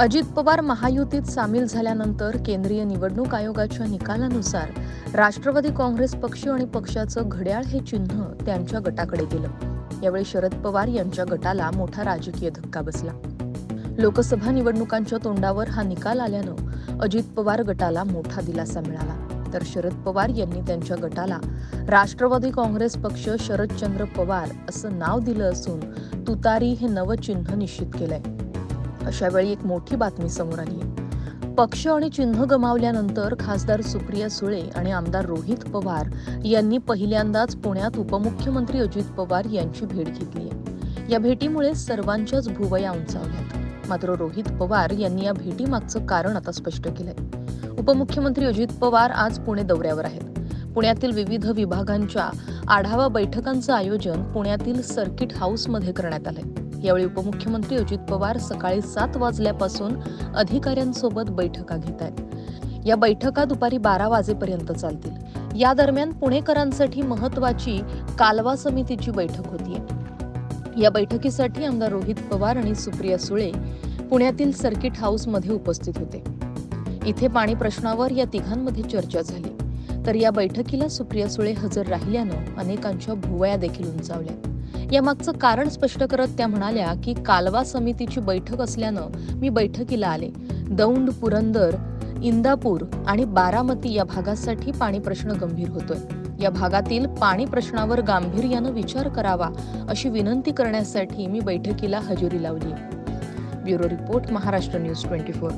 अजित पवार महायुतीत सामील झाल्यानंतर केंद्रीय निवडणूक आयोगाच्या निकालानुसार राष्ट्रवादी काँग्रेस पक्ष आणि पक्षाचं घड्याळ हे चिन्ह त्यांच्या गटाकडे गेलं. यावेळी शरद पवार यांच्या गटाला मोठा राजकीय धक्का बसला. लोकसभा निवडणुकांच्या तोंडावर हा निकाल आल्यानं अजित पवार गटाला मोठा दिलासा मिळाला. तर शरद पवार यांनी त्यांच्या गटाला राष्ट्रवादी काँग्रेस पक्ष शरदचंद्र पवार असं नाव दिलं असून तुतारी हे नवं चिन्ह निश्चित केलंय. अशावेळी एक मोठी बातमी समोर आली. पक्ष आणि चिन्ह गमावल्यानंतर खासदार सुप्रिया सुळे आणि आमदार रोहित पवार यांनी पहिल्यांदाच पुण्यात उपमुख्यमंत्री अजित पवार यांची भेट घेतली. आहे या भेटीमुळे सर्वांच्याच भुवया उंचावल्यात मात्र रोहित पवार यांनी या भेटीमागचं कारण आता स्पष्ट केलंय. उपमुख्यमंत्री अजित पवार आज पुणे दौऱ्यावर आहेत. पुण्यातील विविध विभागांच्या आढावा बैठकांचं आयोजन पुण्यातील सर्किट हाऊसमध्ये करण्यात आलंय. यावेळी उपमुख्यमंत्री अजित पवार सकाळी सात वाजल्यापासून अधिकाऱ्यांसोबत बैठका घेत आहेत. या बैठका दुपारी बारा वाजेपर्यंत चालतील. या दरम्यान पुणेकरांसाठी महत्वाची कालवा समितीची बैठक होतीये. या बैठकीसाठी आमदार रोहित पवार आणि सुप्रिया सुळे पुण्यातील सर्किट हाऊसमध्ये उपस्थित होते. इथे पाणी प्रश्नावर या तिघांमध्ये चर्चा झाली. तर या बैठकीला सुप्रिया सुळे हजर राहिल्यानं अनेकांच्या भुवया देखील उंचावल्या. यामागचं कारण स्पष्ट करत त्या म्हणाल्या की कालवा समितीची बैठक असल्यानं मी बैठकीला आले. दौंड पुरंदर इंदापूर आणि बारामती या भागासाठी पाणी प्रश्न गंभीर होतोय. या भागातील पाणी प्रश्नावर गांभीर्यानं विचार करावा अशी विनंती करण्यासाठी मी बैठकीला हजेरी लावली. Bureau report Maharashtra news twenty four.